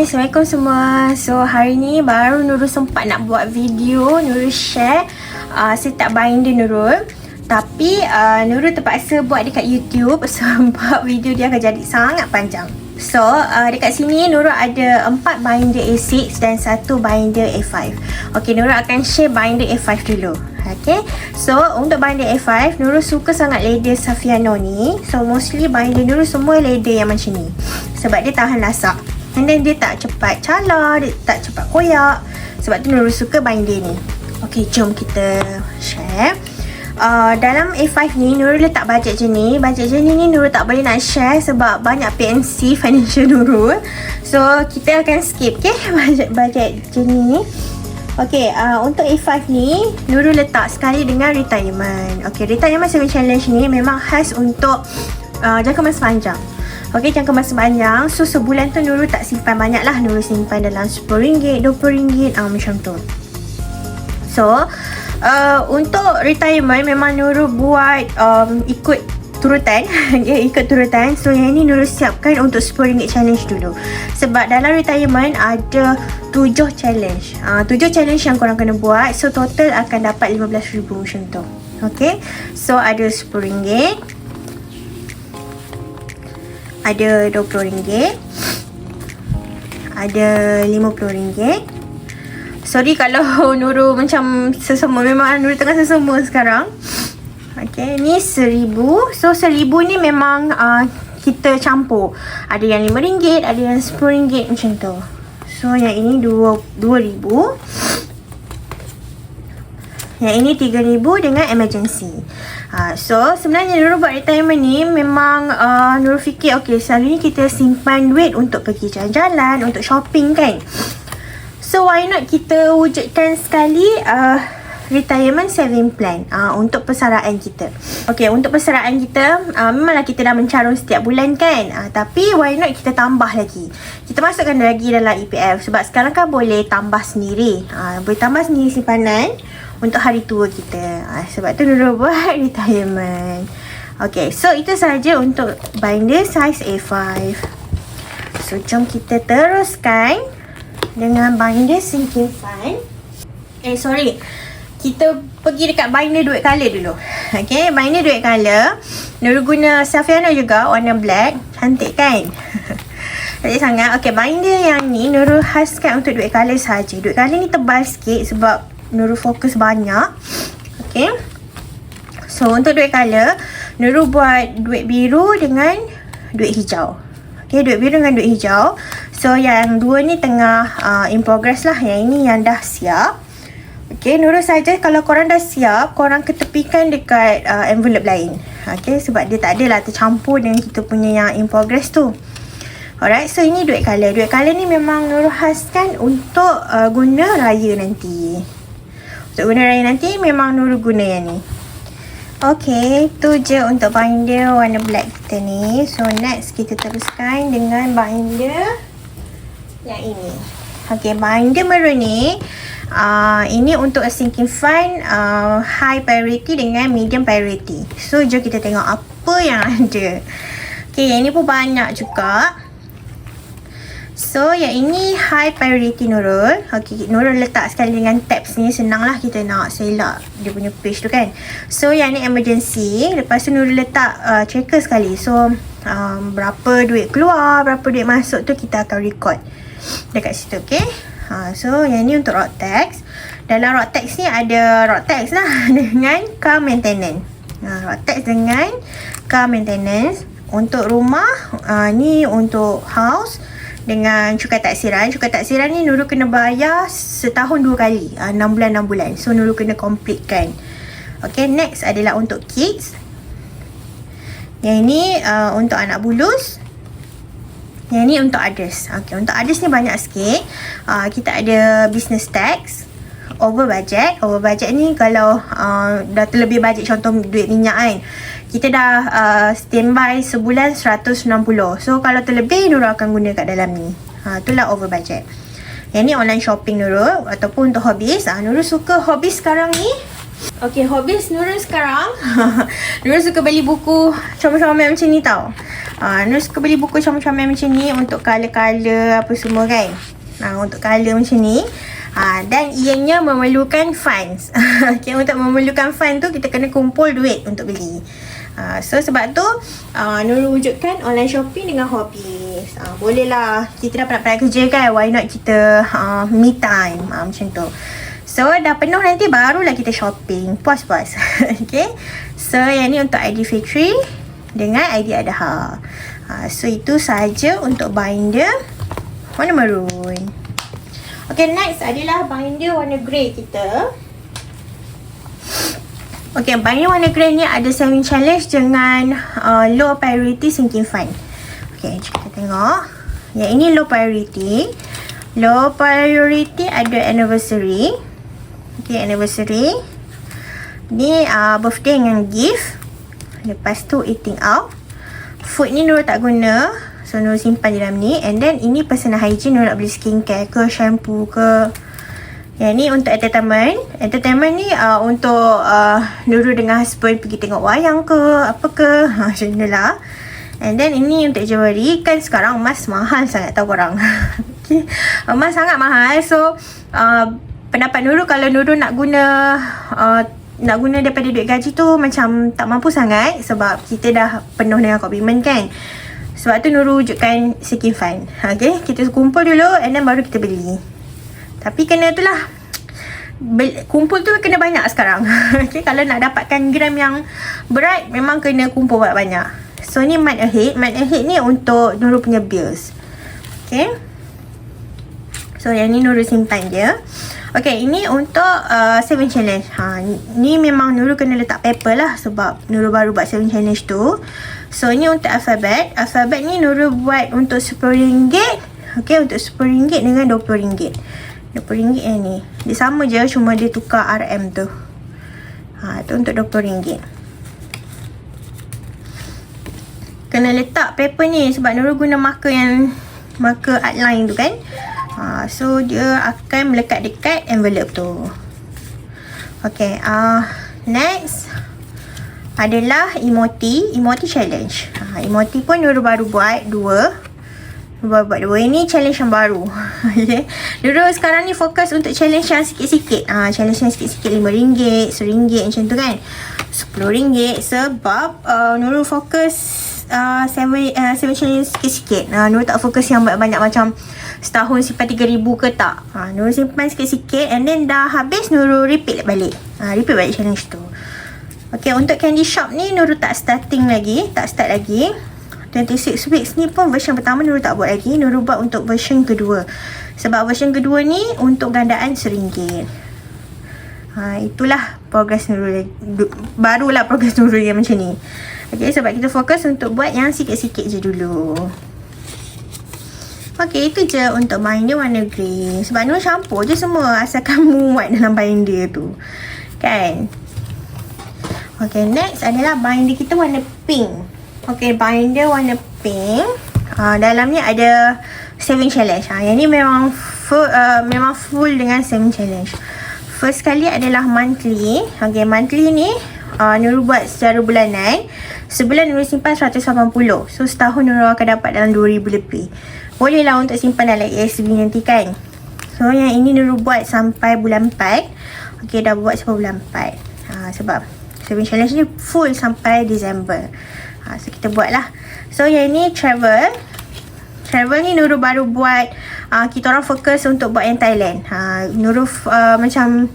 Hai, Assalamualaikum semua. So, hari ni baru Nurul sempat nak buat video. Nurul share uh, setup binder Nurul. Tapi uh, Nurul terpaksa buat dekat YouTube sebab video dia akan jadi sangat panjang. So, uh, dekat sini Nurul ada 4 binder A6 dan satu binder A5. Okay, Nurul akan share binder A5 dulu. Okay, so untuk binder A5, Nurul suka sangat leather Safiano ni. So, mostly binder Nurul semua leather yang macam ni. Sebab dia tahan lasak. And then dia tak cepat cala, dia tak cepat koyak. Sebab tu Nurul suka binder ni. Okay, jom kita share. Uh, dalam A5 ni Nurul letak bajet jenis Bajet jenis ni Nurul tak boleh nak share Sebab banyak PNC financial Nurul So kita akan skip okay Bajet, bajet jenis ni Okay uh, untuk A5 ni Nurul letak sekali dengan retirement Okay retirement saving challenge ni Memang khas untuk uh, jangka masa panjang Okay, jangka masa panjang. So, sebulan tu Nurul tak simpan banyak lah. Nurul simpan dalam RM10, RM20 uh, Macam tu. So, uh, untuk retirement memang Nurul buat um, ikut turutan. Okay, ikut turutan. So yang ni Nurul siapkan untuk RM10 challenge dulu. Sebab dalam retirement ada 7 challenge. Uh, 7 challenge yang korang kena buat. So total akan dapat RM15,000 macam tu. Ok so ada RM10 ada RM20 ada RM50 sorry kalau Nurul macam sesama memang Nurul tengah sesama sekarang Okay, ni seribu. So, seribu ni memang uh, kita campur. Ada yang lima ringgit, ada yang sepuluh ringgit macam tu. So, yang ini dua, dua ribu. Yang ini tiga ribu dengan emergency. Uh, so, sebenarnya Nurul buat retirement ni memang uh, Nurul fikir, okay, selalu ni kita simpan duit untuk pergi jalan-jalan, untuk shopping kan. So, why not kita wujudkan sekali uh, retirement saving plan uh, untuk persaraan kita. Okay, untuk persaraan kita, uh, memanglah kita dah mencarung setiap bulan kan. Uh, tapi why not kita tambah lagi. Kita masukkan lagi dalam EPF sebab sekarang kan boleh tambah sendiri. Uh, boleh tambah sendiri simpanan untuk hari tua kita. Uh, sebab tu dulu buat retirement. Okay, so itu saja untuk binder size A5. So, jom kita teruskan dengan binder sinking fund. Eh, sorry kita pergi dekat binder duit color dulu. Okay, binder duit color. Nurul guna Safiano juga warna black. Cantik kan? Cantik sangat. Okay, binder yang ni Nurul khaskan untuk duit color saja. Duit color ni tebal sikit sebab Nurul fokus banyak. Okay. So, untuk duit color, Nurul buat duit biru dengan duit hijau. Okay, duit biru dengan duit hijau. So, yang dua ni tengah uh, in progress lah. Yang ini yang dah siap. Okay, Nurul saja kalau korang dah siap, korang ketepikan dekat uh, envelope lain. Okay, sebab dia tak adalah tercampur dengan kita punya yang in progress tu. Alright, so ini duit color. Duit color ni memang Nurul khaskan untuk uh, guna raya nanti. Untuk guna raya nanti, memang Nurul guna yang ni. Okay, tu je untuk binder warna black kita ni. So, next kita teruskan dengan binder yang ini. Okay, binder maroon ni. Uh, ini untuk a sinking fund uh, high priority dengan medium priority. So jom kita tengok apa yang ada. Okay, yang ini pun banyak juga. So yang ini high priority Nurul. Okay, Nurul letak sekali dengan tabs ni senanglah kita nak selak dia punya page tu kan. So yang ni emergency. Lepas tu Nurul letak uh, checker sekali. So um, berapa duit keluar, berapa duit masuk tu kita akan record dekat situ. Okay. Ha, so yang ni untuk rock tax. Dalam rock tax ni ada rock tax lah dengan car maintenance. Ha, rock tax dengan car maintenance. Untuk rumah, ha, ni untuk house dengan cukai taksiran. Cukai taksiran ni Nurul kena bayar setahun dua kali. Ha, 6 bulan, 6 bulan. So Nurul kena complete kan. Okay, next adalah untuk kids. Yang ini uh, untuk anak bulus. Yang ni untuk others. Okay, untuk others ni banyak sikit. Uh, kita ada business tax. Over budget. Over budget ni kalau uh, dah terlebih budget contoh duit minyak kan. Kita dah uh, standby sebulan 160. So kalau terlebih Nurul akan guna kat dalam ni. Ha, itulah over budget. Yang ni online shopping Nurul. Ataupun untuk hobbies. Uh, Nurul suka hobbies sekarang ni. Okay, hobbies Nurul sekarang. Nurul suka beli buku comel-comel macam ni tau. uh, Nurul suka beli buku comel-comel macam ni Untuk color-color apa semua kan uh, Untuk color macam ni uh, Dan ianya memerlukan funds okay, Untuk memerlukan fund tu Kita kena kumpul duit untuk beli uh, So sebab tu uh, Nurul wujudkan online shopping dengan hobi uh, Boleh lah Kita dah penat-penat kerja kan? Why not kita uh, me time? Uh, Macam tu. So dah penuh nanti barulah kita shopping. Puas-puas. Okay? So yang ni untuk ID Fitri Dengan ID Adaha uh, So itu saja untuk binder Warna maroon. Okay next adalah binder warna grey kita Okay warna grey ni ada saving challenge dengan uh, low priority sinking fund Okay kita tengok Yang ini low priority Low priority ada anniversary Okay, anniversary. Ni uh, birthday dengan gift. Lepas tu eating out. Food ni Nurul tak guna. So Nurul simpan dalam ni. And then ini personal hygiene Nurul nak beli skincare ke shampoo ke. Yang ni untuk entertainment. Entertainment ni uh, untuk uh, Nurul dengan husband pergi tengok wayang ke. Apa ke. Ha, macam ni lah. And then ini untuk jewelry. Kan sekarang emas mahal sangat tahu korang. okay. Emas sangat mahal. So uh, pendapat Nurul kalau Nurul nak guna uh, nak guna daripada duit gaji tu macam tak mampu sangat sebab kita dah penuh dengan komitmen kan. Sebab tu Nurul wujudkan seeking fund. Okay, kita kumpul dulu and then baru kita beli. Tapi kena tu lah. Kumpul tu kena banyak sekarang. okay, kalau nak dapatkan gram yang berat memang kena kumpul banyak-banyak. So ni month ahead. Month ahead ni untuk Nurul punya bills. Okay. So yang ni Nurul simpan dia. Okay, ini untuk uh, 7 challenge. Ha, ni memang Nurul kena letak paper lah sebab Nurul baru buat 7 challenge tu. So, ni untuk alfabet. Alfabet ni Nurul buat untuk RM10. Okay, untuk RM10 dengan RM20. RM20 yang ni. Dia sama je, cuma dia tukar RM tu. Ha, tu untuk RM20. Kena letak paper ni sebab Nurul guna marker yang marker outline tu kan. Ha, so dia akan melekat dekat envelope tu. Okay, uh, next adalah emoji, emoji challenge. Ha, emoji pun Nurul baru buat dua. Baru buat dua. Ini challenge yang baru. okay. Nurul sekarang ni fokus untuk challenge yang sikit-sikit. Ha, challenge yang sikit-sikit RM5, RM10 macam tu kan. RM10 sebab uh, Nurul fokus uh, seven, uh, seven challenge sikit-sikit. Uh, Nurul tak fokus yang banyak-banyak macam setahun simpan 3000 ke tak. Ha, Nurul simpan sikit-sikit and then dah habis Nurul repeat balik. Ha, repeat balik challenge tu. Okay, untuk candy shop ni Nurul tak starting lagi. Tak start lagi. 26 weeks ni pun version pertama Nurul tak buat lagi. Nurul buat untuk version kedua. Sebab version kedua ni untuk gandaan RM1. Ha, itulah progress Nurul. Barulah progress Nurul yang macam ni. Okay, sebab kita fokus untuk buat yang sikit-sikit je dulu. Okay, itu je untuk binder warna grey. Sebab Nur campur je semua asal kamu muat dalam binder tu. Kan? Okay, next adalah binder kita warna pink. Okay, binder warna pink. Uh, dalamnya ada saving challenge. Ha, yang ni memang full, uh, memang full dengan saving challenge. First kali adalah monthly. Okay, monthly ni uh, Nurul buat secara bulanan. Sebulan Nurul simpan 180. So, setahun Nurul akan dapat dalam 2000 lebih. Boleh lah untuk simpan dalam ASB nanti kan. So yang ini Nurul buat sampai bulan 4. Okay dah buat sampai bulan 4. Ha, sebab saving challenge ni full sampai Disember. Ha, so kita buat lah. So yang ini travel. Travel ni Nurul baru buat. Uh, kita orang fokus untuk buat yang Thailand. Ha, Nurul uh, macam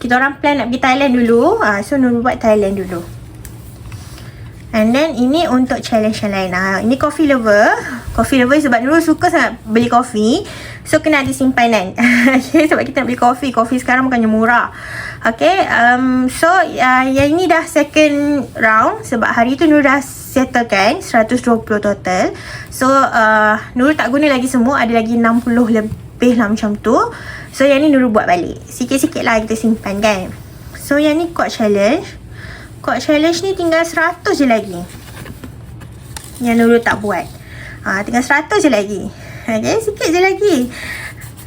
kita orang plan nak pergi Thailand dulu. Ha, so Nurul buat Thailand dulu. And then ini untuk challenge yang lain. Ha, ini coffee lover. Coffee lover sebab dulu suka sangat beli coffee. So kena ada simpanan. okay, sebab kita nak beli coffee. Coffee sekarang bukannya murah. Okay. Um, so uh, yang ini dah second round. Sebab hari tu Nurul dah settlekan 120 total. So uh, Nurul tak guna lagi semua. Ada lagi 60 lebih lah macam tu. So yang ni Nurul buat balik. Sikit-sikit lah kita simpan kan. So yang ni quote challenge. Kod challenge ni tinggal 100 je lagi. Yang Nurul tak buat. Ha, tinggal 100 je lagi. Okay, sikit je lagi.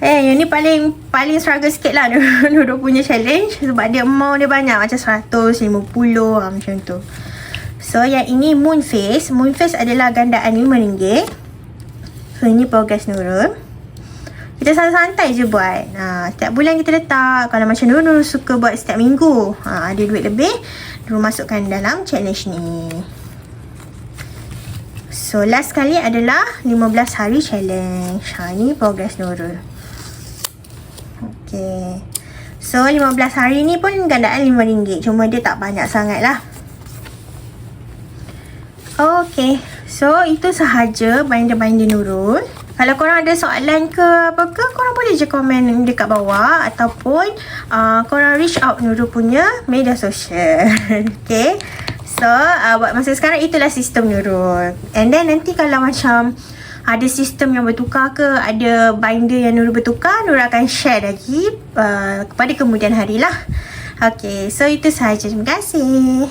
Eh, yang ni paling paling struggle sikit lah Nurul punya challenge. Sebab dia amount dia banyak. Macam 150 ha, macam tu. So yang ini moon face. Moon face adalah gandaan RM5. So ini progress Nurul. Kita santai-santai je buat. Ha, setiap bulan kita letak. Kalau macam Nurul suka buat setiap minggu. Ha, ada duit lebih. Nurul masukkan dalam challenge ni. So last kali adalah 15 hari challenge. Ha, ni progress Nurul. Okay. So 15 hari ni pun gandaan RM5. Cuma dia tak banyak sangat lah. Okay. So itu sahaja binder-binder Nurul. Kalau korang ada soalan ke apa ke, korang boleh je komen dekat bawah ataupun uh, korang reach out Nurul punya media sosial. okay. So, uh, buat masa sekarang itulah sistem Nurul. And then nanti kalau macam ada sistem yang bertukar ke, ada binder yang Nurul bertukar, Nurul akan share lagi uh, kepada kemudian hari lah. Okay, so itu sahaja. Terima kasih.